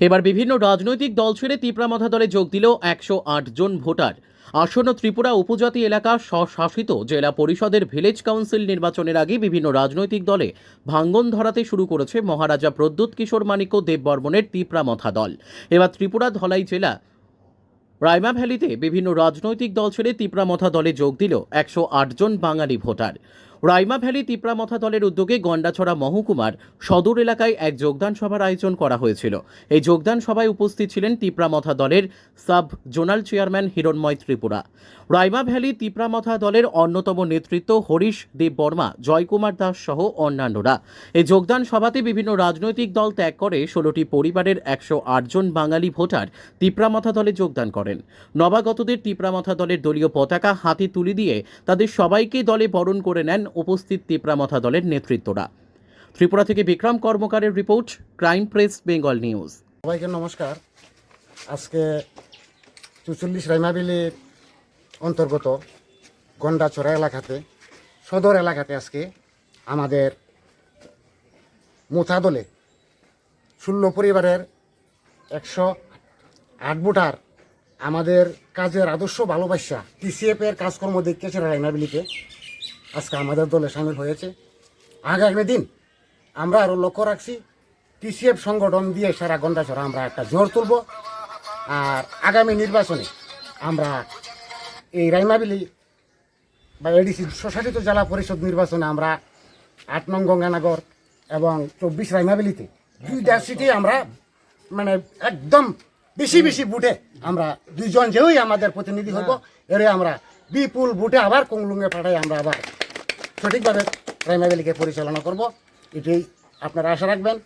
এবার বিভিন্ন রাজনৈতিক দল ছেড়ে তিপ্রামথা দলে যোগ দিল একশো জন ভোটার। আসন্ন ত্রিপুরা উপজাতি এলাকা স্বশাসিত জেলা পরিষদের ভিলেজ কাউন্সিল নির্বাচনের আগে বিভিন্ন রাজনৈতিক দলে ভাঙ্গন ধরাতে শুরু করেছে মহারাজা প্রদ্যুৎ কিশোর মানিক্য দেববর্মনের তিপ্রামথা দল। এবার ত্রিপুরা ধলাই জেলা রাইমা ভ্যালিতে বিভিন্ন রাজনৈতিক দল ছেড়ে তিপ্রামথা দলে যোগ দিল একশো জন বাঙালি ভোটার। রাইমা ভ্যালি তিপ্রামথা দলের উদ্যোগে গন্ডাছড়া মহকুমার সদর এলাকায় এক যোগদান সভার আয়োজন করা হয়েছিল। এই যোগদান সভায় উপস্থিত ছিলেন তিপ্রামথা দলের sub zonal chairman Hiranmoy Tripura. Raima valley Tipramotha দলের অন্যতম নেতৃত্ব হরিশ দেব বর্মা, জয়কুমার দাস সহ অন্যান্যরা। এই যোগদান সভাতে বিভিন্ন রাজনৈতিক দল ত্যাগ করে ষোলোটি পরিবারের একশো জন বাঙালি ভোটার তিপ্রামথা দলে যোগদান করেন। নবাগতদের তিপ্রামথা দলের দলীয় পতাকা হাতে তুলে দিয়ে তাদের সবাইকে দলে বরণ করে নেন উপস্থিত তিপ্রামথা দলের নেতৃত্বরা। ত্রিপুরা থেকে Bikram কর্মকারের report, crime press, Bengal news. সবাইকে নমস্কার। আজকে চুচল্লিশ রাইমাবিলির অন্তর্গত গন্ডাছড়া এলাকাতে, সদর এলাকাতে আজকে আমাদের মুথা দলে ষোলো পরিবারের একশো আট ভোটার আমাদের কাজের আদর্শ ভালোবাসা টিসিএফ এর কাজকর্ম দেখতেছে রাইমাবিলিতে আজকে আমাদের দলে সামিল হয়েছে। আগামী দিন আমরা আরও লক্ষ্য রাখছি, টিসিএফ সংগঠন দিয়ে সারা গন্ডাছড়া আমরা একটা জোর তুলব। আর আগামী নির্বাচনে আমরা এই রাইমাবিলি বা এডিসি স্বশাসিত জেলা পরিষদ নির্বাচনে আমরা আট নং গঙ্গানগর এবং চব্বিশ রাইমাবিলিতে দুইটা সিটে আমরা মানে একদম বেশি বেশি বুটে আমরা দুইজন যেই আমাদের প্রতিনিধি হব, এরে আমরা বিপুল বুটে আবার কংলুঙ্গে পাঠাই আমরা আবার সঠিকভাবে প্রাইমারিলিকে পরিচালনা করব। এটি আপনারা আশা রাখবেন।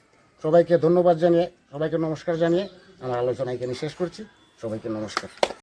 সবাইকে ধন্যবাদ জানিয়ে, সবাইকে নমস্কার জানিয়ে আমার আলোচনা এখানে শেষ করছি। সবাইকে নমস্কার।